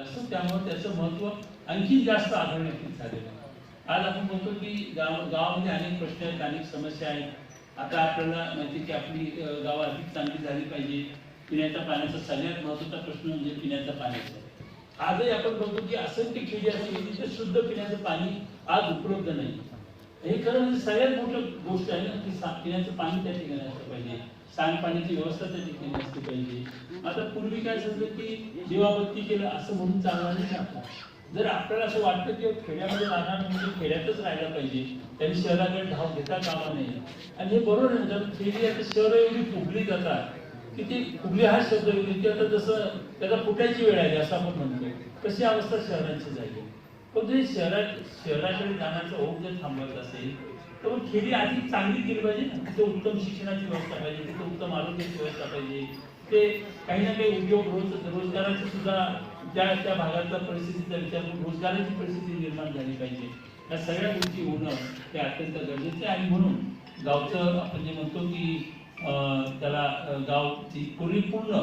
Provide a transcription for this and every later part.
असं त्यामुळे त्याचं महत्त्व आणखी जास्त आढळण्यात झालेलं आज आपण म्हणतो की गाव गावामध्ये अनेक प्रश्न आहेत अनेक समस्या आहेत. आता आपल्याला माहिती की आपली गाव अधिक चांगली झाली पाहिजे. पिण्याच्या पाण्याचा सगळ्यात महत्त्वाचा प्रश्न म्हणजे पिण्याच्या पाण्याचा आजही आपण बघतो की असंख्य खेडी असतील तिथे शुद्ध पिण्याचं पाणी आज उपलब्ध नाही. हे खरं म्हणजे सगळ्यात मोठं गोष्ट आहे ना की पिण्याचं पाणी त्या ठिकाणी असलं पाहिजे. सांडपाण्याची व्यवस्था त्या ठिकाणी असली पाहिजे. आता पूर्वी काय झालं की दिवाबत्ती केलं असं म्हणून चालणार नाही आपला. जर आपल्याला असं वाटतं की खेड्यामध्ये राहणार म्हणजे खेड्यातच राहायला पाहिजे त्यांनी शहराकडे धाव घेता कामा नये. आणि हे बरोबर आहे जर खेडी आता शहर एवढी फुगली जातात की ती फुगली हा शब्द येऊन की आता जसं त्याचा फुटायची वेळ आली असं आपण म्हणतो तशी अवस्था शहरांची झाली. पण जे शहरात शहराकडे जाण्याचा ओघ जर थांबवत असेल तर मग खेडी अधिक चांगली केली पाहिजे ना? तिथे उत्तम शिक्षणाची व्यवस्था पाहिजे तिथे उत्तम आरोग्याची व्यवस्था पाहिजे. ते काही ना काही उद्योग रोज रोजगाराची सुद्धा त्या त्या भागातल्या परिस्थितीचा विचार करून रोजगाराची परिस्थिती निर्माण झाली पाहिजे. या सगळ्या गोष्टी होणं हे अत्यंत गरजेचं आहे. आणि म्हणून गावचं आपण जे म्हणतो की त्याला अं, गावची परिपूर्ण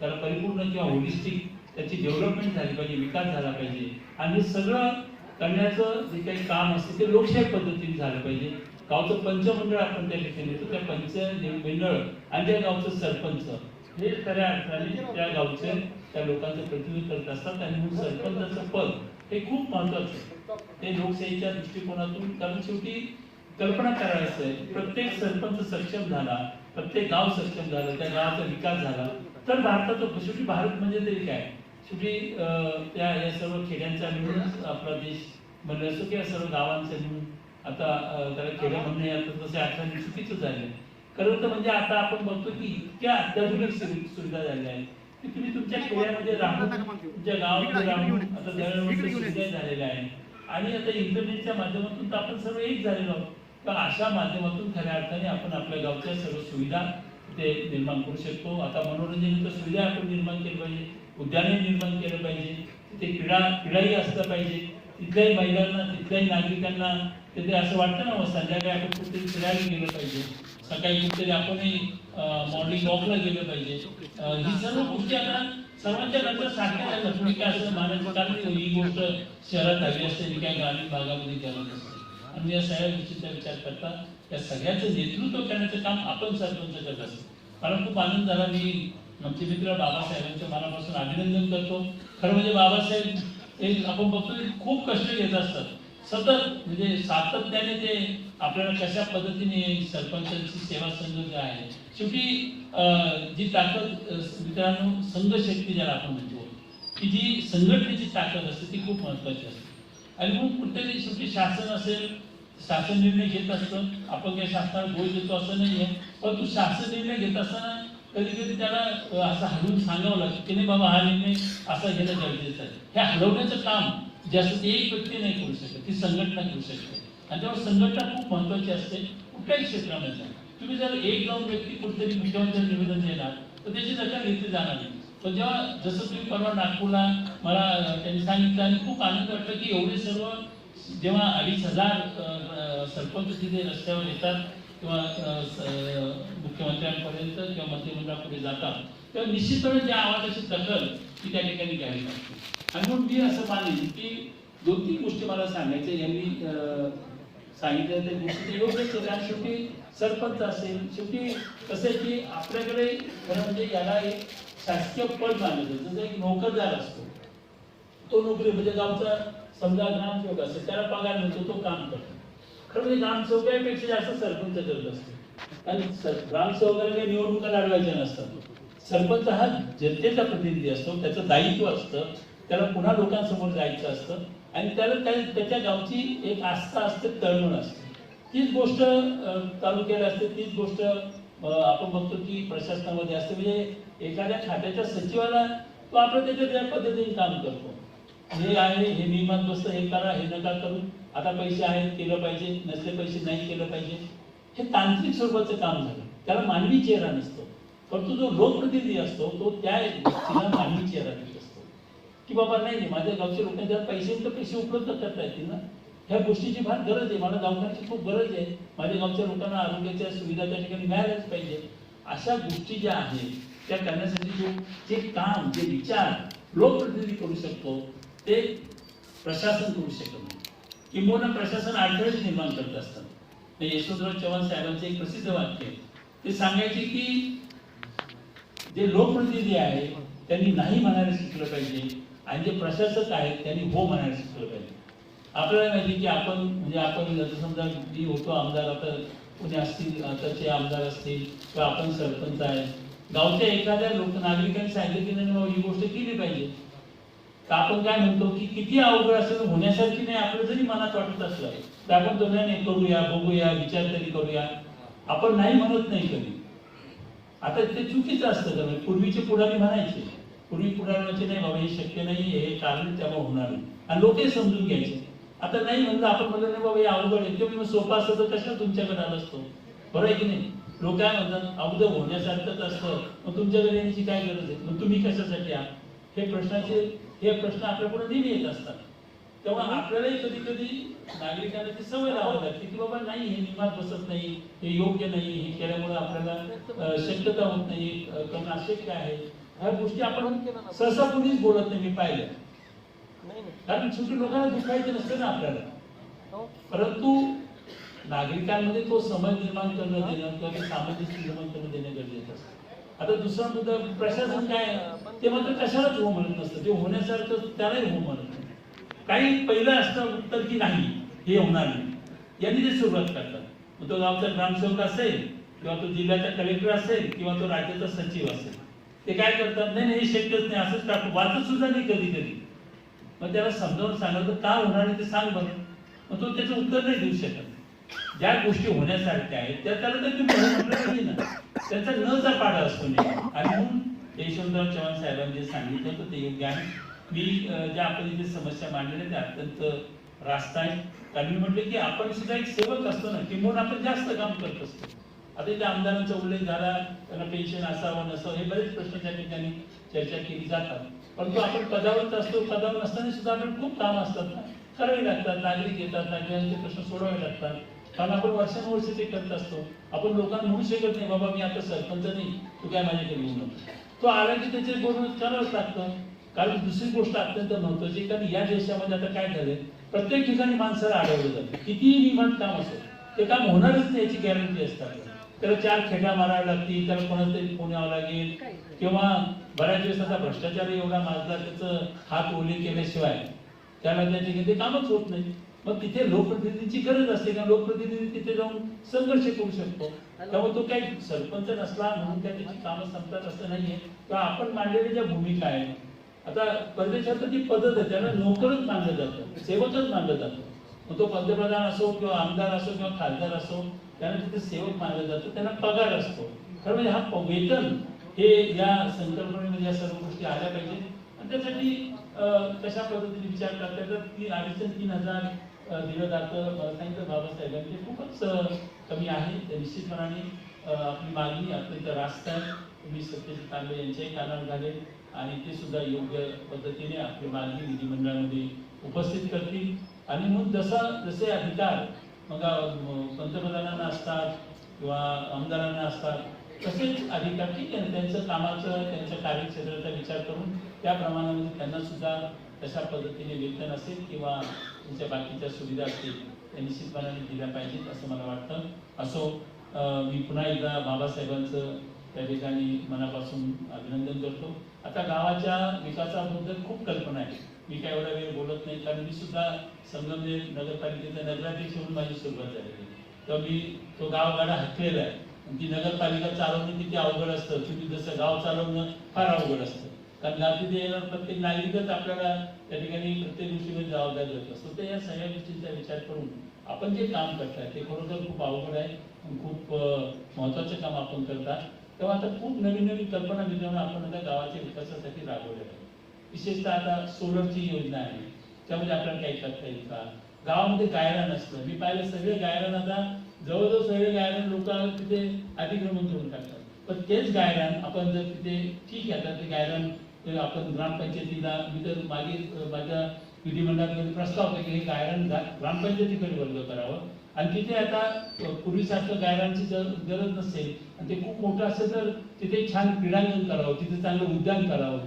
त्याला परिपूर्ण किंवा होलिस्टिक त्याची डेव्हलपमेंट झाली पाहिजे विकास झाला पाहिजे. आणि सगळं करण्याचं जे काही काम असते ते लोकशाही पद्धतीने झालं पाहिजे. गावचं पंचमंडळ आपण त्या ठिकाणी येतो त्या पंच मंडळ आणि त्या गावचं सरपंच हे खऱ्या अर्थाने त्या गावचे त्या लोकांचं प्रतिनिधित्व करत असतात आणि म्हणून सरपंचाचं पद हे खूप महत्वाचं ते लोकशाहीच्या दृष्टिकोनातून कारण शेवटी कल्पना करायचं आहे प्रत्येक सरपंच सक्षम झाला प्रत्येक गाव सक्षम झालं त्या गावाचा विकास झाला तर भारताचं शेवटी भारत म्हणजे तरी काय? शेवटी त्या या सर्व खेड्यांचा मिळूनच आपला देश म्हणलं असो किंवा सर्व गावांचा मिळून आता त्याला खेडं म्हणणे आता तसे आठवणी चुकीचं झाले. खरं तर म्हणजे आता आपण बघतो की इतक्या अत्याधुनिक सुवि- सुविधा झाल्या आहेत की तुम्ही तुमच्या खेड्यामध्ये राहून तुमच्या गावामध्ये राहून आता दळणवळणाच्या सुविधा झालेल्या आहेत. आणि आता इंटरनेटच्या माध्यमातून तर आपण सर्व एक झालेलो आहोत. तर अशा माध्यमातून खऱ्या अर्थाने आपण आपल्या गावच्या सर्व सुविधा ते निर्माण करू शकतो. आता मनोरंजनाच्या सुविधा आपण निर्माण केली पाहिजे उद्याने निर्माण केलं पाहिजे. तिथे क्रीडा क्रीडाही असलं पाहिजे. तिथल्याही महिलांना तिथल्याही नागरिकांना तिथे असं वाटतं ना मग संध्याकाळी आपण कुठेतरी फिरायला गेलं पाहिजे. सकाळी कुठेतरी आपणही मॉर्निंग वॉकला गेलं पाहिजे. ही सर्व गोष्टी आता सर्वांच्या नंतर सारख्या तुम्ही काय असं मानायचं कारण ही गोष्ट शहरात हवी असते ही काय ग्रामीण भागामध्ये करत असते आणि या सगळ्या गोष्टीचा विचार करता. या सगळ्याचं नेतृत्व करण्याचं काम आपण सरपंच करत असतो. मला खूप आनंद झाला. मी आमचे मित्र बाबासाहेबांच्या मनापासून अभिनंदन करतो. खरं म्हणजे बाबासाहेब हे आपण बघतो की खूप कष्ट घेत असतात. सतत म्हणजे सातत्याने ते आपल्याला कशा पद्धतीने सरपंचांची सेवा संघ जे आहे. शेवटी जी ताकद मित्रांनो संघशक्ती ज्याला आपण म्हणतो की जी संघटनेची ताकद असते ती खूप महत्वाची असते. आणि मग कुठेतरी शेवटी शासन असेल शासन निर्णय घेत असतं. आपण काही शासनाला बोल देतो असं नाहीये. परंतु शासन निर्णय घेत असताना कधी कधी त्याला असं हलवून सांगावं लागतं की नाही बाबा हा निर्णय असा घेणं गरजेचं आहे. हे हलवण्याचं काम जास्त एक व्यक्ती नाही करू शकत ती संघटना करू शकते. आणि त्यामुळे संघटना खूप महत्वाची असते कुठल्याही क्षेत्रामध्ये तुम्ही जर एक जाऊन व्यक्ती कुठेतरी जर निवेदन देणार तर त्याची दखल घेतली जाणार नाही. पण जेव्हा जसं तुम्ही परवा नागपूरला मला त्यांनी सांगितलं आणि खूप आनंद वाटला की एवढे सर्व जेव्हा अडीच हजार सरपंच तिथे रस्त्यावर येतात किंवा मुख्यमंत्र्यांपर्यंत किंवा मंत्रिमंडळापुढे जातात तेव्हा निश्चितपणे त्या आवाजाची दखल ती त्या ठिकाणी घ्यावी लागते. आणि म्हणून मी असं मानेन की दोन तीन गोष्टी मला सांगायच्या यांनी सांगितलं त्या गोष्टी योग्यच कारण शेवटी सरपंच असेल शेवटी कसं आहे की आपल्याकडे खरं म्हणजे याला एक शासकीय पद मानलं जातं. जसं एक नोकरदार असतो तो नोकरी म्हणजे गावचा समजा ग्रामसेवक असेल त्याला पगार मिळतो तो काम करतो. खरं म्हणजे ग्रामसेवकापेक्षा जास्त सरपंच करत असते. आणि सर- ग्रामसेवकाला काही निवडणुका लढवायच्या नसतात. सरपंच हा जनतेचा प्रतिनिधी असतो त्याचं दायित्व असतं त्याला पुन्हा लोकांसमोर जायचं असतं आणि त्याला त्या- त्याच्या गावची एक आस्था असते तळमळ असते. तीच गोष्ट तालुक्याला असते तीच गोष्ट आपण बघतो की प्रशासनामध्ये असते. म्हणजे एखाद्या खात्याच्या सचिवाला तो आपलं त्याच्या त्या पद्धतीने काम करतो. हे आहे हे नियमात बसतं हे करा हे नका करू. आता पैसे आहेत केलं पाहिजे नसले पैसे नाही केलं पाहिजे. हे तांत्रिक स्वरूपाचं काम झालं. त्याला मानवी चेहरा नसतो. परंतु जो लोकप्रतिनिधी असतो तो त्या व्यक्तीला मानवी चेहरा देत असतो. की बाबा नाही माझ्या गावच्या लोकांना जर पैसे तर पैसे उपलब्ध करता येतील ना? ह्या गोष्टीची फार गरज आहे. मला दवाखान्याची खूप गरज आहे. माझ्या गावच्या लोकांना आरोग्याच्या सुविधा त्या ठिकाणी मिळाल्याच पाहिजे. अशा गोष्टी ज्या आहेत त्या करण्यासाठी जो जे काम जे विचार लोकप्रतिनिधी करू शकतो ते प्रशासन करू शकत नाही. किंबहुना प्रशासन अडथळे निर्माण करत असतात यशवंतराव चव्हाण साहेबांचे एक प्रसिद्ध वाक्य ते सांगायचे की जे लोकप्रतिनिधी आहे त्यांनी नाही म्हणायला शिकलं पाहिजे आणि जे प्रशासक आहेत त्यांनी हो म्हणायला शिकलं पाहिजे. आपल्याला माहिती की आपण म्हणजे आपण जसं समजा मी होतो आमदार आता कोणी असतील आताचे आमदार असतील किंवा आपण सरपंच आहे गावच्या एखाद्या लोक नागरिकांनी सांगितलं की नाही ही गोष्ट केली पाहिजे. तर आपण काय म्हणतो की किती अवघड असेल होण्यासारखी नाही आपलं जरी मनात वाटत असलं तर आपण तो नाही करूया बघूया विचार तरी करूया. आपण नाही म्हणत नाही कधी. आता ते चुकीचं असतं का? म्हणजे पूर्वीचे पुढारी म्हणायचे पूर्वी पुढारी नाही बाबा हे शक्य नाही हे कारण त्यामुळे होणार नाही. आणि लोक समजून घ्यायचे. आता नाही म्हणलं आपण म्हणलं नाही बाबा हे अवघड आहे. किंवा सोपा असतं तर कशा तुमच्याकडे आलं असतो? बरं आहे की नाही? लोक काय म्हणतात अवघड होण्यासारखंच असतं मग तुमच्याकडे येण्याची काय गरज आहे? मग तुम्ही कशासाठी आहात? हे प्रश्नाचे हे प्रश्न आपल्यापुढे नेहमी येत असतात. तेव्हा आपल्यालाही कधी कधी नागरिकांना ती सवय लावावी लागते की बाबा नाही हे नियमात बसत नाही हे योग्य नाही हे केल्यामुळे आपल्याला शक्यता होत नाही करणं अशक्य आहे. ह्या गोष्टी आपण सहसा कुणीच बोलत नाही मी पाहिलं. कारण शेवटी लोकांना दुखायचं नसतं ना आपल्याला. परंतु नागरिकांमध्ये तो समज निर्माण करणं देणं किंवा सामंजस्य निर्माण करणं देणं गरजेचं असतं. आता दुसरा मुद्दा प्रशासन काय ते मात्र कशालाच हो म्हणत नसतं. ते होण्यासारखं त्यालाही हो म्हणत नाही. काही पहिलं असतं उत्तर की नाही हे होणार नाही. यांनी ते सुरुवात करतात. मग तो गावचा ग्रामसेवक असेल किंवा तो जिल्ह्याचा कलेक्टर असेल किंवा तो राज्याचा सचिव असेल. ते काय करतात? नाही नाही हे शक्यच नाही असंच टाकू. वाचत सुद्धा नाही कधी कधी मग त्याला समजावून सांगितलं तर का होणार नाही ते सांग बरं. मग तो त्याचं उत्तर नाही देऊ शकत. ज्या गोष्टी होण्यासारख्या आहेत त्या त्याला तर तुम्ही म्हटलं ना. त्याचा न जर पाडा असतो नाही आणि म्हणून यशवंतराव चव्हाण साहेबांनी जे सांगितलं होतं ते योग्य आहे. मी ज्या आपण इथे समस्या मांडलेल्या त्या अत्यंत रास्त आहे कारण मी म्हटलं की आपण सुद्धा एक सेवक असतो ना किंबहुना आपण जास्त काम करत असतो. आता इथे आमदारांचा उल्लेख झाला त्यांना पेन्शन असावं नसावं हे बरेच प्रश्न त्या ठिकाणी चर्चा केली जातात. परंतु आपण पदावरच असतो पदावर नसताना सुद्धा आपण खूप काम असतात ना. करावी लागतात नागरिक येतात नागरिकांचे प्रश्न सोडवावे लागतात. कारण आपण वर्षानुवर्ष ते करत असतो. आपण लोकांना म्हणू शकत नाही बाबा मी आता सरपंच नाही. तू काय माझ्याकडे येऊ नको? तो आला की त्याचे बोलणं करावंच लागतं. कारण दुसरी गोष्ट अत्यंत महत्वाची कारण या देशामध्ये आता काय झालंय? प्रत्येक ठिकाणी माणसाला आढळलं जातं. कितीही नियमात काम असो ते काम होणारच नाही याची गॅरंटी असतात. त्याला चार खेड्या माराव्या लागतील त्याला कोणाला तरी फोन यावं लागेल. किंवा बऱ्याच वेळेस आता भ्रष्टाचार एवढा माजला त्याचं हात ओले केल्याशिवाय त्याला त्या ठिकाणी ते कामच होत नाही. मग तिथे लोकप्रतिनिधीची गरज असते का? लोकप्रतिनिधी तिथे जाऊन संघर्ष करू शकतो. त्यामुळे तो काही सरपंच नसला म्हणून त्या त्याची कामं संपतात असं नाहीये. तर आपण मांडलेल्या ज्या भूमिका आहेत आता परदेशात ती पद्धत आहे त्याला नोकरच मानलं जातं सेवकच मानलं जातं. मग तो पंतप्रधान असो किंवा आमदार असो किंवा खासदार असो त्यांना तिथे सेवक मानलं जातं त्यांना पगार असतो. खरं म्हणजे हा वेतन हे या संकल्पनेमध्ये या सर्व गोष्टी आल्या पाहिजे. आणि त्यासाठी कशा पद्धतीने विचार करता येतात? ती अडीच तीन हजार अं, दिलं जातं यांचे ते खूपच कमी आहे. निश्चितपणाने आपली मागणी अत्यंत रास्त आहे. तुम्ही सत्यजित तांबे यांच्याही कानावर झाले आणि ते सुद्धा योग्य पद्धतीने आपली मागणी विधिमंडळामध्ये उपस्थित करतील. आणि मग जसा जसे अधिकार मग पंतप्रधानांना असतात किंवा आमदारांना असतात तसेच अधिकार ठीक आहे. त्यांचं कामाचं त्यांच्या कार्यक्षेत्राचा विचार करून त्या प्रमाणामध्ये त्यांना सुद्धा तशा पद्धतीने वेतन असेल किंवा त्यांच्या बाकीच्या सुविधा असतील त्या निश्चितपणाने दिल्या पाहिजेत असं मला वाटतं. असो मी पुन्हा एकदा बाबासाहेबांचं त्या ठिकाणी मनापासून अभिनंदन करतो. आता गावाच्या विकासाबद्दल खूप कल्पना आहे. मी काय एवढा वेळ बोलत नाही कारण मी सुद्धा संगमनेर नगरपालिकेचा नगराध्यक्ष म्हणून माझी सुरुवात झालेली तर मी तो गावगाडा हाकलेला आहे. ती नगरपालिका चालवणं किती अवघड असतं तुम्ही जसं गाव चालवणं फार अवघड असतं. कारण गाव देणार प्रत्येक नागरिकच आपल्याला त्या ठिकाणी प्रत्येक गोष्टीमध्ये जबाबदारी होत असतो तर या सगळ्या गोष्टींचा विचार करून आपण जे काम करताय ते खरोखर खूप अवघड आहे खूप महत्वाचं काम आपण करता तेव्हा आता खूप नवीन नवीन कल्पना निर्माण आपण आता गावाच्या विकासासाठी राबवल्या आहेत. विशेषतः आता सोलरची योजना आहे. त्यामध्ये आपल्याला काही करता येईल का? गावामध्ये गायरान असतं मी पाहिलं सगळे गायरान आता जवळजवळ सगळे गायरान लोक तिथे अतिक्रमण करून टाकतात. पण तेच गायरान आपण जर तिथे ठीक आहे आता ते गायरान आपण ग्रामपंचायतीला मी तर मागे माझ्या विधिमंडळामध्ये प्रस्ताव होता की हे गायरान ग्रामपंचायतीकडे वर्ग करावं. आणि तिथे आता पूर्वीसारखं गायरांची जर गरज नसेल आणि ते खूप मोठं असेल तर तिथे छान क्रीडांगण करावं तिथे चांगलं उद्यान करावं.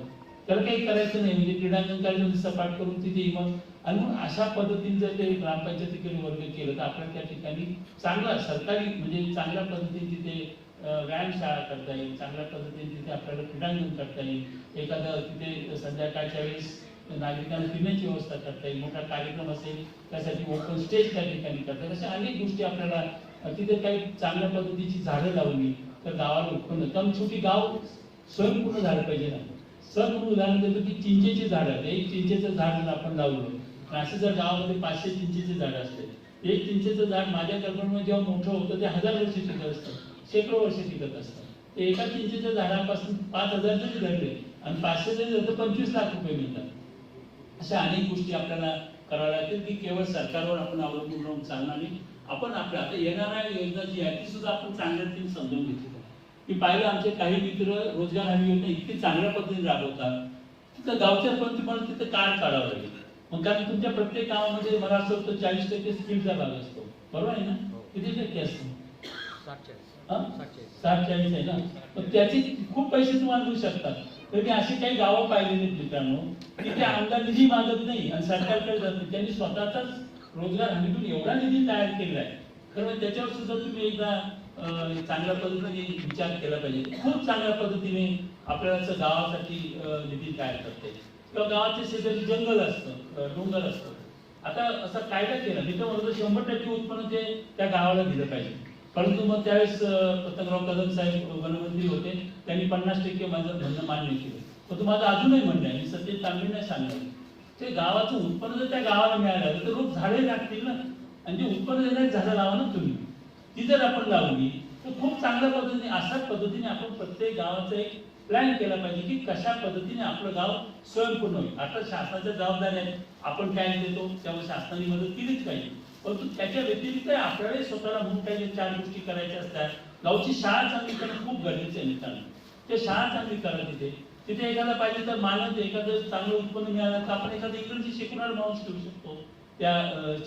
त्याला काही करायचं नाही म्हणजे क्रीडांगण करायचं म्हणजे सपाट करून तिथे मग आणि मग अशा पद्धतीने जर ते ग्रामपंचायतीकडे वर्ग केलं तर आपण त्या ठिकाणी चांगला सरकारी म्हणजे चांगल्या पद्धतीने तिथे व्यायामशाळा करता येईल चांगल्या पद्धतीने तिथे आपल्याला क्रीडांगण करता येईल. एखादं तिथे संध्याकाळच्या वेळेस नागरिकांना पिण्याची व्यवस्था करता येईल मोठा कार्यक्रम असेल त्यासाठी ओपन स्टेज त्या ठिकाणी करता येईल. अशा अनेक गोष्टी आपल्याला तिथे काही चांगल्या पद्धतीची झाडं लावली तर गावाला उत्पन्न कम छोटी गाव स्वयंपूर्ण झालं पाहिजे ना. स्वयंपूर्ण उदाहरण देतो की चिंचेचे झाड आहे एक चिंचेचं झाड जर आपण लावलं असं जर गावामध्ये पाचशे चिंचेचे झाड असते एक चिंचेचं झाड माझ्या कल्पनेमध्ये जेव्हा मोठं होतं ते हजार वर्ष टिकत असतं शेकडो वर्ष टिकत असतं. ते एका चिंचेच्या झाडापासून पाच हजार जरी धरले आणि पाचशे जरी धरले तर पंचवीस लाख रुपये मिळतात. अशा अनेक गोष्टी आपल्याला कराव्या लागतील की केवळ सरकारवर आपण अवलंबून राहून चालणार नाही. आपण आपल्या आता येणाऱ्या योजना जी आहे ती सुद्धा आपण चांगल्या रीतीने समजून घेतली मी पाहिलं आमचे काही मित्र रोजगार हमी योजना इतकी चांगल्या पद्धतीने राबवतात. तिथं गावच्या पण तुम्हाला तिथं कार्ड काढावं लागेल. मग कारण तुमच्या प्रत्येक गावामध्ये मला असं वाटतं चाळीस टक्के स्किलचा भाग असतो. बरोबर आहे ना? किती टक्के असतो? साठ चाळीस आहे ना? मग त्याचे खूप पैसे तुम्हाला मिळू शकतात. तर मी अशी काही गावं पाहिलेली आहेत मित्रांनो तिथे आमदार निधी मागत नाही आणि सरकारकडे जात नाही. त्यांनी स्वतःचाच रोजगार हमीतून एवढा निधी तयार केलेला आहे खरं म्हणजे त्याच्यावर सुद्धा तुम्ही एकदा चांगल्या पद्धतीने विचार केला पाहिजे. खूप चांगल्या पद्धतीने आपल्याला गावासाठी निधी तयार करता येईल. किंवा गावाच्या शेजारी जंगल असतं डोंगर असतं. आता असा कायदा केला मी तर म्हणतो शंभर टक्के उत्पन्न ते त्या गावाला दिलं पाहिजे. परंतु मग त्यावेळेस अं, कदम साहेब वनमंत्री होते त्यांनी पन्नास टक्के माझं म्हणणं मान्य केलं. पण माझं अजूनही म्हणणं आहे मी सत्य तांबे नाही सांगणार ते गावाचं उत्पन्न जर त्या गावाला मिळालं तर लोक झाडे लागतील ना. आणि जे उत्पन्न देणारी झाडं लावा ना तुम्ही. ती जर आपण लावली तर खूप चांगल्या पद्धतीने अशाच पद्धतीने आपण प्रत्येक गावाचं एक प्लॅन केला पाहिजे की कशा पद्धतीने आपलं गाव स्वयंपूर्ण होईल. आता शासनाच्या जबाबदाऱ्या आहेत. आपण काय देतो त्यामुळे शासनाने मदत केलीच पाहिजे. परंतु त्याच्या व्यतिरिक्त आपल्याला स्वतःला म्हणून काही चार गोष्टी करायच्या असतात. गावची शाळा चांगली करणं खूप गरजेचं आहे मित्रांनो. ते शाळा चांगली करा तिथे. तिथे एखादा पाहिजे तर मानत एखादं चांगलं उत्पन्न मिळालं तर आपण एखादं इंग्रजी शिकणार माणूस ठेवू शकतो त्या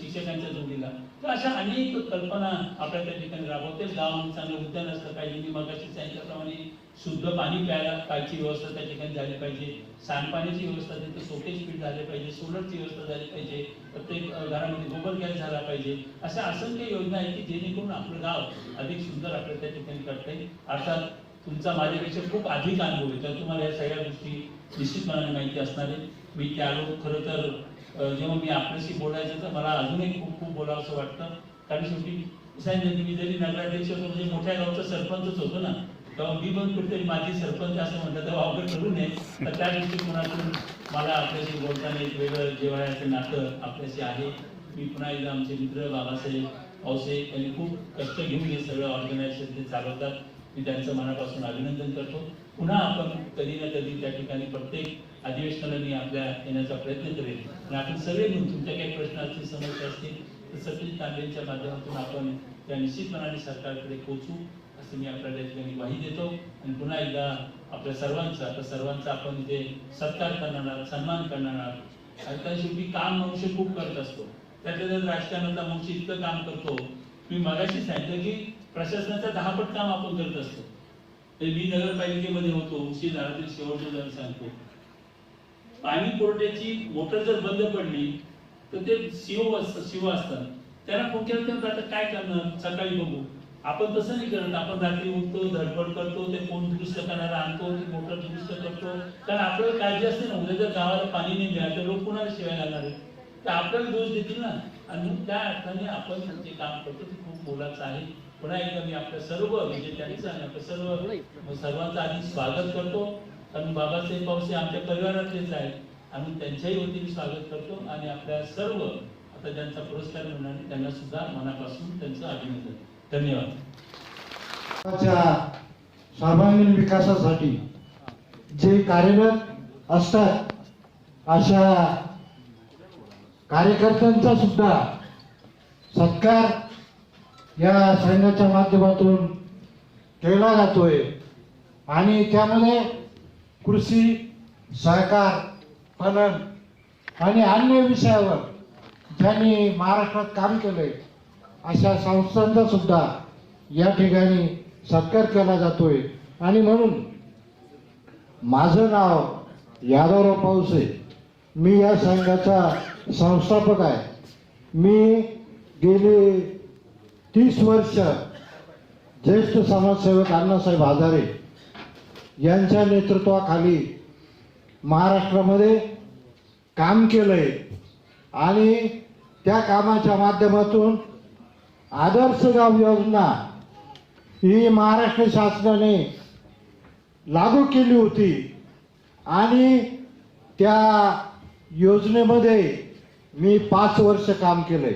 शिक्षकांच्या जोडीला. तर अशा अनेक कल्पना आपल्या त्या ठिकाणी राबवते. गावामध्ये चांगलं उद्यान असलं पाहिजे मी मगाशी सांगितल्याप्रमाणे शुद्ध पाणी प्यायला पाहिजे व्यवस्था त्या ठिकाणी झाली पाहिजे. सांडपाण्याची व्यवस्था तिथे सोकेज पीठ झाले पाहिजे सोलरची व्यवस्था झाली पाहिजे प्रत्येक घरामध्ये गोबर गॅस झाला पाहिजे. अशा असंख्य योजना आहेत की जेणेकरून आपलं गाव अधिक सुंदर आपल्या त्या ठिकाणी करता येईल. अर्थात तुमचा माझ्यापेक्षा खूप अधिक अनुभव आहे. तर तुम्हाला या सगळ्या गोष्टी निश्चितपणाने माहिती असणार आहे मी त्या आलो खरं तर जेव्हा मी आपल्याशी बोलायचं तर मला अजूनही खूप खूप बोलावं असं वाटतं. कारण शेवटी साहेब मी जरी नगराध्यक्ष होतो म्हणजे मोठ्या गावचा सरपंचच होतो ना तेव्हा मी पण कुठेतरी माझी सरपंच असं म्हटलं तेव्हा अवघड करू नये. तर त्या दृष्टिकोनातून मला आपल्याशी बोलताना एक वेगळं जेव्हाचं नातं आपल्याशी आहे. मी पुन्हा एकदा आमचे मित्र बाबासाहेब पावसे यांनी खूप कष्ट घेऊन हे सगळं ऑर्गनायझेशन ते चालवतात. मी त्यांचं मनापासून अभिनंदन करतो. पुन्हा आपण कधी ना कधी त्या ठिकाणी प्रत्येक अधिवेशनाला मी आपल्या येण्याचा प्रयत्न करेन. आणि आपण सगळे मिळून तुमच्या काही प्रश्न असतील समस्या असतील तर सतीश तांबेंच्या माध्यमातून आपण त्या निश्चितपणाने सरकारकडे पोहोचू. असं मी आपल्याला या ठिकाणी ग्वाही देतो. आणि पुन्हा एकदा आपल्या सर्वांचा आपल्या सर्वांचा आपण इथे सत्कार करणार सन्मान करणार आहोत आणि त्या शेवटी काम मनुष्य खूप करत असतो. त्यातल्या त्यात राजकारणातला मनुष्य इतकं काम करतो. मी मगाशी सांगितलं की प्रशासनाचं दहापट काम आपण करत असतो. मी नगरपालिकेमध्ये होतो उशी दारातील शेवटचं जर सांगतो. पाणी पुरवठ्याची मोटर जर बंद पडली तर ते शिव शिव असतात. त्यांना फोन आता काय करणार? सकाळी बघू. आपण तसं नाही करत. आपण रात्री उठतो धडपड करतो ते कोण दुरुस्त करणारा आणतो ती मोटर दुरुस्त करतो. कारण आपल्याला काळजी असते ना उद्या जर गावाला पाणी नाही मिळालं तर लोक कुणाला शिवाय लागणार आहे. तर आपल्याला दोष देतील ना. आणि त्या अर्थाने आपण जे काम करतो ते खूप मोलाचं आहे. पुन्हा एकदा मी आपल्या सर्व म्हणजे त्यांचं आणि आपल्या सर्व सर्वांचं आधी स्वागत करतो. कारण बाबासाहेब पावसे आमच्या परिवारातलेच आहेत. आम्ही त्यांच्याही वतीने स्वागत करतो. आणि आपल्या सर्व आता ज्यांचा पुरस्कार मिळणार त्यांना सुद्धा मनापासून त्यांचं अभिनंदन. धन्यवाद. गावाच्या सर्वांगीण विकासासाठी जे कार्यरत असतात अशा कार्यकर्त्यांचा सुद्धा सत्कार या संघाच्या माध्यमातून केला जातोय. आणि त्यामध्ये कृषी सहकार पणन आणि अन्य विषयावर ज्यांनी महाराष्ट्रात काम केलंय अशा संस्थांचा सुद्धा या ठिकाणी सत्कार केला जातोय. आणि म्हणून माझं नाव यादवराव पावसे मी या संघाचा संस्थापक आहे. मी गेली तीस वर्ष ज्येष्ठ समाजसेवक अण्णासाहेब आधारे यांच्या नेतृत्वाखाली महाराष्ट्रामध्ये काम केलंय. आणि त्या कामाच्या माध्यमातून आदर्श गाव योजना ही महाराष्ट्र शासनाने लागू केली होती आणि त्या योजनेमध्ये मी पाच वर्ष काम केले.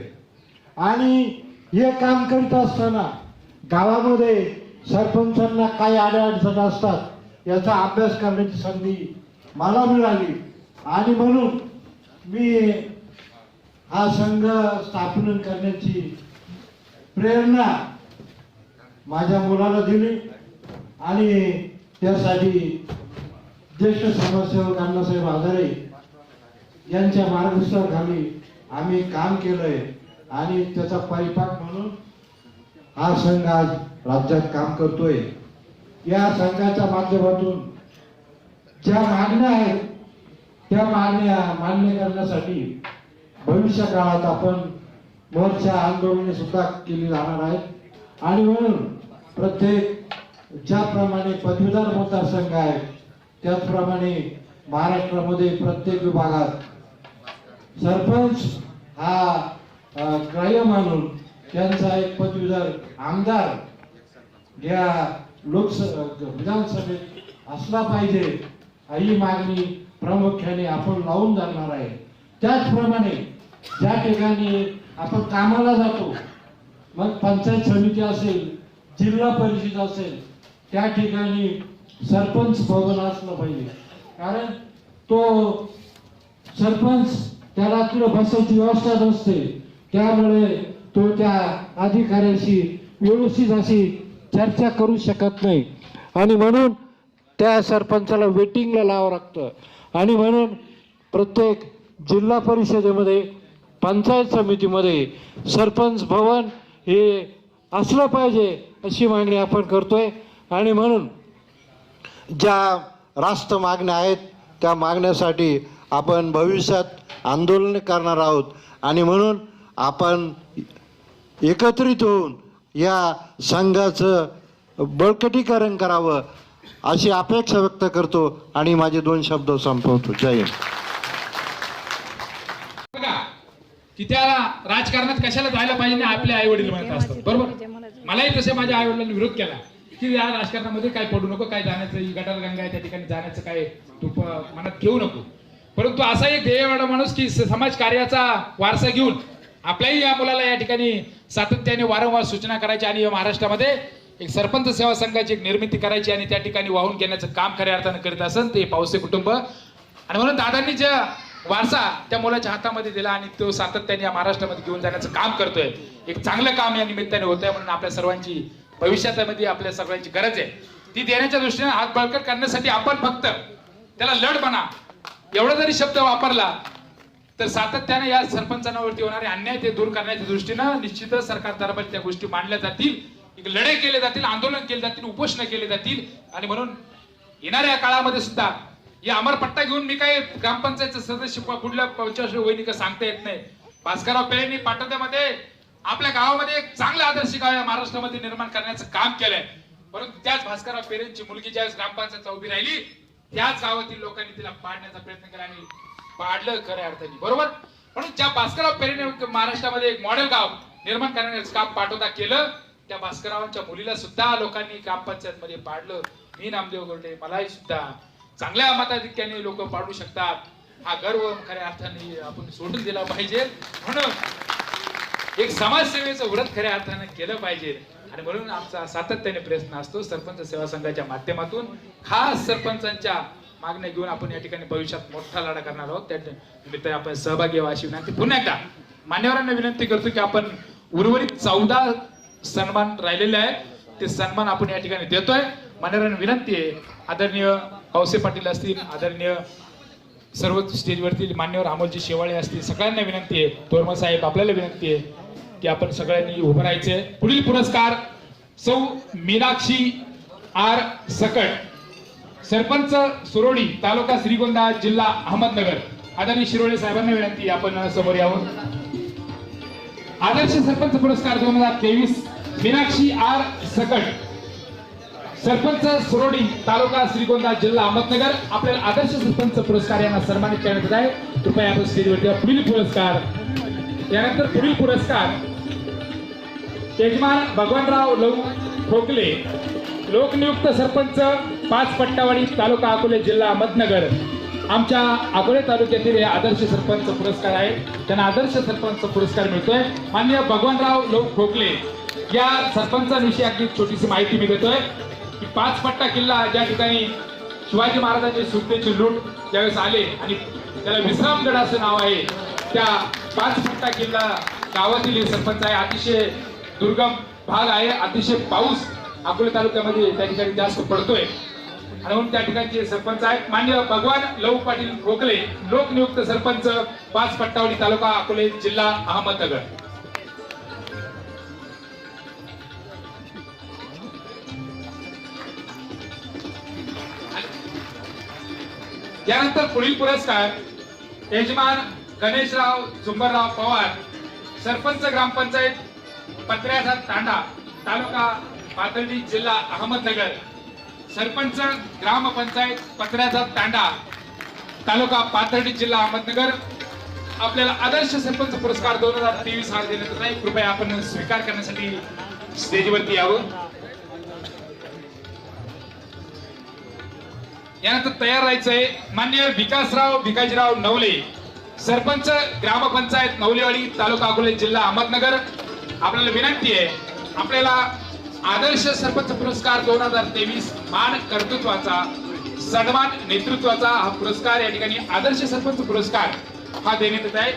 आणि हे काम करीत असताना गावामध्ये सरपंचांना काय अडचण असतात याचा अभ्यास करण्याची संधी मला मिळाली. आणि म्हणून मी हा संघ स्थापन करण्याची प्रेरणा माझ्या मुलाला दिली आणि त्यासाठी ज्येष्ठ समाजसेवक अण्णासाहेब आजारे यांच्या मार्गदर्शनाखाली आम्ही काम केलंय आणि त्याचा परिपाक म्हणून हा संघ आज राज्यात काम करतोय. या संघाच्या माध्यमातून ज्या मागण्या आहेत त्या मागण्या मान्य करण्यासाठी भविष्य काळात आपण मोर्चा आंदोलने सुद्धा केली जाणार आहेत. आणि म्हणून प्रत्येक ज्याप्रमाणे पदवीधर मतदारसंघ आहे त्याचप्रमाणे महाराष्ट्रामध्ये प्रत्येक विभागात सरपंच हा ग्राह्य मानून त्यांचा एक पदवीधर आमदार या लोकसभा विधानसभेत असला पाहिजे ही मागणी प्रामुख्याने आपण लावून जाणार आहे. त्याचप्रमाणे ज्या ठिकाणी आपण कामाला जातो मग पंचायत समिती असेल जिल्हा परिषद असेल त्या ठिकाणी सरपंच भवन असलं पाहिजे. कारण तो सरपंच त्याला तिकडे बसायची व्यवस्था नसते. त्यामुळे तो त्या अधिकाऱ्याशी व्यवस्थित अशी चर्चा करू शकत नाही. आणि म्हणून त्या सरपंचाला वेटिंगला लावावं लागतं. आणि म्हणून प्रत्येक जिल्हा परिषदेमध्ये पंचायत समितीमध्ये सरपंच भवन हे असलं पाहिजे अशी मागणी आपण करतोय. आणि म्हणून ज्या रास्त मागण्या आहेत त्या मागण्यासाठी आपण भविष्यात आंदोलन करणार आहोत. आणि म्हणून आपण एकत्रित होऊन या संघाचं बळकटीकरण करावं अशी अपेक्षा व्यक्त करतो. आणि माझे दोन शब्द संपवतो. जय हिंद बघा की त्या राजकारणात कशाला जायला पाहिजे आपले आई वडील म्हणत असतात. बरोबर? मलाही तसे माझ्या आई वडिलांनी विरोध केला की या राजकारणामध्ये काय पडू नको काय जाण्याचं गटार गंगा आहे त्या ठिकाणी जाण्याचं काय तू मनात घेऊ नको. परंतु असा एक ध्येयवाडा माणूस की समाज कार्याचा वारसा घेऊन आपल्याही या मुलाला या ठिकाणी सातत्याने वारंवार सूचना करायची आणि महाराष्ट्रामध्ये एक सरपंच सेवा संघाची एक निर्मिती करायची आणि त्या ठिकाणी वाहून घेण्याचं काम खऱ्या अर्थानं करीत असेल ते पावसे कुटुंब. आणि म्हणून दादांनी ज्या वारसा त्या मुलाच्या हातामध्ये दिला आणि तो सातत्याने या महाराष्ट्रामध्ये घेऊन जाण्याचं काम करतोय. एक चांगलं काम या निमित्ताने होत आहे म्हणून आपल्या सर्वांची भविष्यामध्ये आपल्या सगळ्यांची गरज आहे. ती देण्याच्या दृष्टीने हात बळकट करण्यासाठी आपण फक्त त्याला लढ बना एवढा जरी शब्द वापरला तर सातत्याने या सरपंचांवरती होणारे अन्याय ते दूर करण्याच्या दृष्टीनं निश्चितच सरकार दरबारी त्या गोष्टी मांडल्या जातील. एक लढे केले जातील आंदोलन केले जातील उपोषण केले जातील. आणि म्हणून येणाऱ्या काळामध्ये सुद्धा या अमरपट्टा घेऊन मी काही ग्रामपंचायतचं सदस्य प- कुठल्या पंचायत वैनिक सांगता येत नाही. भास्करराव पेरेंनी पाटोद्यामध्ये आपल्या गावामध्ये एक चांगलं आदर्श गाव या महाराष्ट्रामध्ये निर्माण करण्याचं काम केलंय. परंतु त्याच भास्करराव पेरेंची मुलगी ज्यावेळेस ग्रामपंचायत उभी राहिली त्याच गावातील लोकांनी तिला पाडण्याचा प्रयत्न केला आणि पाडलं खऱ्या अर्थाने. बरोबर? म्हणून ज्या भास्करराव पेरेने महाराष्ट्रामध्ये एक मॉडेल गाव निर्माण करण्याचं काम पाठवता केलं त्या भास्कररावांच्या मुलीला सुद्धा लोकांनी ग्रामपंचायत मध्ये पाडलं. मी नामदेव गोरडे मलाही सुद्धा चांगल्या मताधिक्याने लोक पाडू शकतात. हा गर्व खऱ्या अर्थाने आपण सोडून दिला पाहिजे. म्हणून एक समाजसेवेचं व्रत खऱ्या अर्थाने केलं पाहिजे. आणि म्हणून आमचा सातत्याने प्रयत्न असतो सरपंच सेवा संघाच्या माध्यमातून. खास सरपंचांच्या मागण्या घेऊन आपण या ठिकाणी भविष्यात मोठा लढा करणार आहोत. त्या निमित्ताने आपण सहभागी व्हा अशी विनंती. पुन्हा एकदा मान्यवरांना विनंती करतो की आपण उर्वरित चौदा सन्मान राहिलेले आहे ते सन्मान आपण या ठिकाणी देतोय. मान्यवरांना विनंती आहे. आदरणीय पावसे पाटील असतील आदरणीय सर्व स्टेजवरती मान्यवर अमोलजी शेवाळे असतील सगळ्यांना विनंती आहे तोरमा साहेब आपल्याला विनंती आहे की आपण सगळ्यांनी उभं राहायचंय पुढील पुरस्कार सौ मीनाक्षी आर सकट सरपंच सुरोडी तालुका श्रीगोंदा जिल्हा अहमदनगर. आदरणीय शिरोळे साहेबांना विनंती आपण समोर यावं. आदर्श सरपंच पुरस्कार दोन हजार तेवीस मीनाक्षी आर सकट. सरपंच सुरोडी तालुका श्रीगोंदा जिल्हा अहमदनगर. आपल्याला आदर्श सरपंच पुरस्कार यांना सन्मानित करण्यात येत आहे कृपया आपण स्टेजवरती पुढील पुरस्कार. यानंतर पुढील पुरस्कार यजमान भगवानराव लव ठोकले लोकनियुक्त सरपंच पाच पट्टावाडी तालुका अकोले जिल्हा अहमदनगर. आमच्या अकोले तालुक्यातील हे आदर्श सरपंच पुरस्कार आहे. त्यांना आदर्श सरपंच पुरस्कार मिळतोय. मान्य भगवानराव लोक ठोकले या सरपंचांविषयी अगदी छोटीशी माहिती मी देतोय. की पाच पट्टा किल्ला ज्या ठिकाणी शिवाजी महाराजांचे सुटकेची लूट ज्यावेळेस आले आणि त्याला विश्रामगड असं नाव आहे त्या पाच पट्टा किल्ला गावातील सरपंच आहे. अतिशय दुर्गम भाग आहे अतिशय पाऊस अकोले तालुक्यामध्ये त्या ठिकाणी जास्त पडतोय. आणि म्हणून त्या ठिकाणचे सरपंच आहेत मान्य भगवान लव पाटील गोखले लोकनियुक्त सरपंच पाच पट्टावडी तालुका अकोले जिल्हा अहमदनगर. त्यानंतर पुढील पुरस्कार यजमान गणेशराव झुंबरराव पवार सरपंच ग्रामपंचायत पत्र्याचा तांडा तालुका पाथर्डी जिल्हा अहमदनगर सरपंच ग्रामपंचायत पत्र्याचा तांडा तालुका पाथर्डी जिल्हा अहमदनगर. आपल्याला आदर्श सरपंच पुरस्कार दोन हजार तेवीस हा देण्यात येत कृपया आपण स्वीकार करण्यासाठी स्टेजवरती यावं. यानंतर तयार राहायचंय मान्य विकासराव भिकाजीराव नवले सरपंच ग्रामपंचायत नवलेवाडी तालुका अकोले जिल्हा अहमदनगर. आपल्याला विनंती आहे आपल्याला आदर्श सरपंच पुरस्कार दोन हजार तेवीस मान कर्तृत्वाचा सन्मान नेतृत्वाचा हा पुरस्कार या ठिकाणी आदर्श सरपंच पुरस्कार हा देण्यात येत आहे.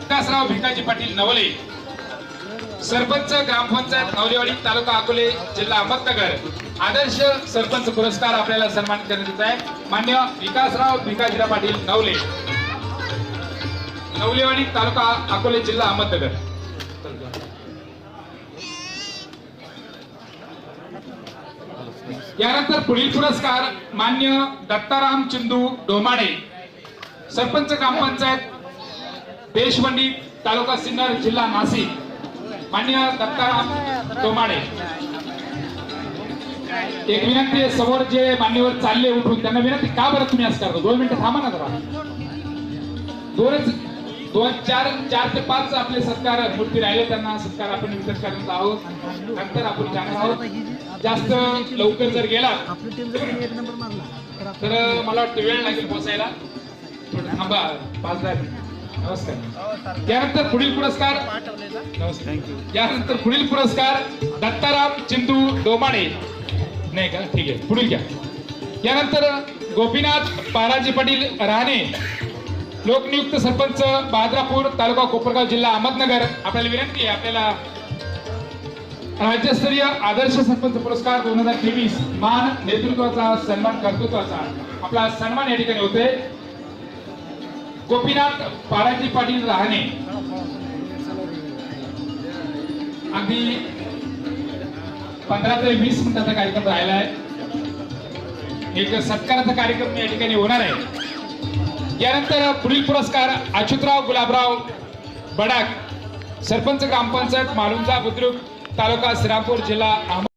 विकासराव भिकाजी पाटील नवले सरपंच ग्रामपंचायत नवलेवाडी तालुका अकोले जिल्हा अहमदनगर. आदर्श सरपंच पुरस्कार आपल्याला सन्मान करण्यात येत आहे. मान्य विकासराव भिकाजीराव पाटील नवले. नवलेवाडी तालुका अकोले जिल्हा अहमदनगर. यानंतर पुढील पुरस्कार मान्य दत्ताराम चिंदू डोमाडे. सरपंच ग्रामपंचायत देशवंडी तालुका सिन्नर जिल्हा नाशिक. मान्य दत्ताराम तोमाडे. एक विनंती आहे, समोर जे मान्यवर चालले उठून त्यांना विनंती का बरं तुम्ही असं करता? दोन मिनिटं थांबा ना जरा. दोनच दोन चार चार ते पाच आपले सत्कार मूर्ती राहिले त्यांना सत्कार आपण वितरित करत आहोत. नंतर आपण जाणार आहोत. जास्त लवकर जर गेला तर मला वाटतं वेळ लागेल पोहोचायला थोडं थांबा पाच दहा मिनिट. नमस्कार. त्यानंतर पुढील पुरस्कार नमस्कार. यानंतर पुढील पुरस्कार दत्ताराम चिंदू डोमाडे नाही का? ठीक आहे. पुढील घ्या. यानंतर गोपीनाथ पाराजी पाटील राहणे लोकनियुक्त सरपंच बहादरापूर तालुका कोपरगाव जिल्हा अहमदनगर. आपल्याला विनंती आहे आपल्याला राज्यस्तरीय आदर्श सरपंच पुरस्कार दोन हजार तेवीस मान नेतृत्वाचा सन्मान कर्तृत्वाचा आपला सन्मान या ठिकाणी होते गोपीनाथ पाराजी पाटील राहणे. अगदी पंधरा ते वीस मिनिटाचा कार्यक्रम राहिला आहे. एक सत्काराचा कार्यक्रम या ठिकाणी होणार आहे. यानंतर पुढील पुरस्कार अच्युतराव गुलाबराव बडाक सरपंच ग्रामपंचायत मालुंजा बुद्रुक तालुका श्रीरामपूर जिल्हा अहमद